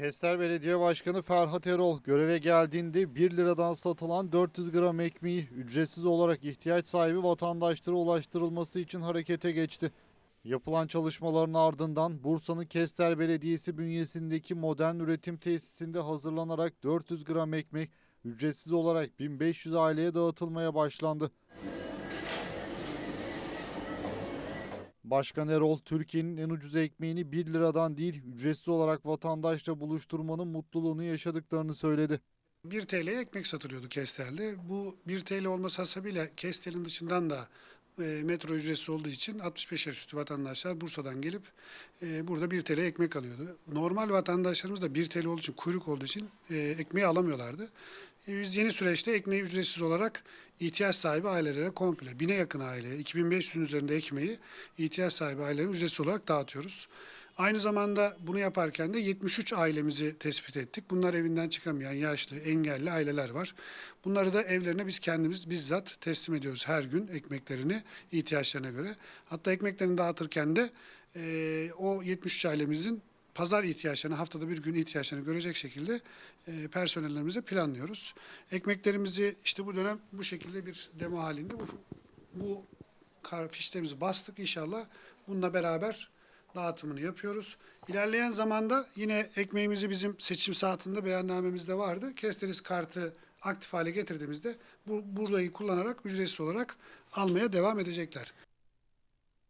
Kestel Belediye Başkanı Ferhat Erol göreve geldiğinde 1 liradan satılan 400 gram ekmeği ücretsiz olarak ihtiyaç sahibi vatandaşlara ulaştırılması için harekete geçti. Yapılan çalışmaların ardından Bursa'nın Kestel Belediyesi bünyesindeki modern üretim tesisinde hazırlanarak 400 gram ekmek ücretsiz olarak 1500 aileye dağıtılmaya başlandı. Başkan Erol, Türkiye'nin en ucuz ekmeğini 1 liradan değil ücretsiz olarak vatandaşla buluşturmanın mutluluğunu yaşadıklarını söyledi. 1 TL'ye ekmek satılıyordu Kestel'de. Bu 1 TL olması hasebiyle Kestel'in dışından da e, metro ücretsiz olduğu için 65 yaş üstü vatandaşlar Bursa'dan gelip e, burada 1 TL ekmek alıyordu. Normal vatandaşlarımız da 1 TL olduğu için, kuyruk olduğu için e, ekmeği alamıyorlardı. Biz yeni süreçte ekmeği ücretsiz olarak ihtiyaç sahibi ailelere komple, bine yakın aileye, 2500'ün üzerinde ekmeği ihtiyaç sahibi ailelere ücretsiz olarak dağıtıyoruz. Aynı zamanda bunu yaparken de 73 ailemizi tespit ettik. Bunlar evinden çıkamayan yaşlı, engelli aileler var. Bunları da evlerine biz kendimiz bizzat teslim ediyoruz her gün ekmeklerini ihtiyaçlarına göre. Hatta ekmeklerini dağıtırken de e, o 73 ailemizin pazar ihtiyaçlarını, haftada bir gün ihtiyaçlarını görecek şekilde e, personellerimize planlıyoruz. Ekmeklerimizi işte bu dönem bu şekilde bir demo halinde bu, bu kar fişlerimizi bastık inşallah. Bununla beraber dağıtımını yapıyoruz. İlerleyen zamanda yine ekmeğimizi bizim seçim saatinde beyannamemizde vardı. Kesteniz kartı aktif hale getirdiğimizde bu burayı kullanarak ücretsiz olarak almaya devam edecekler.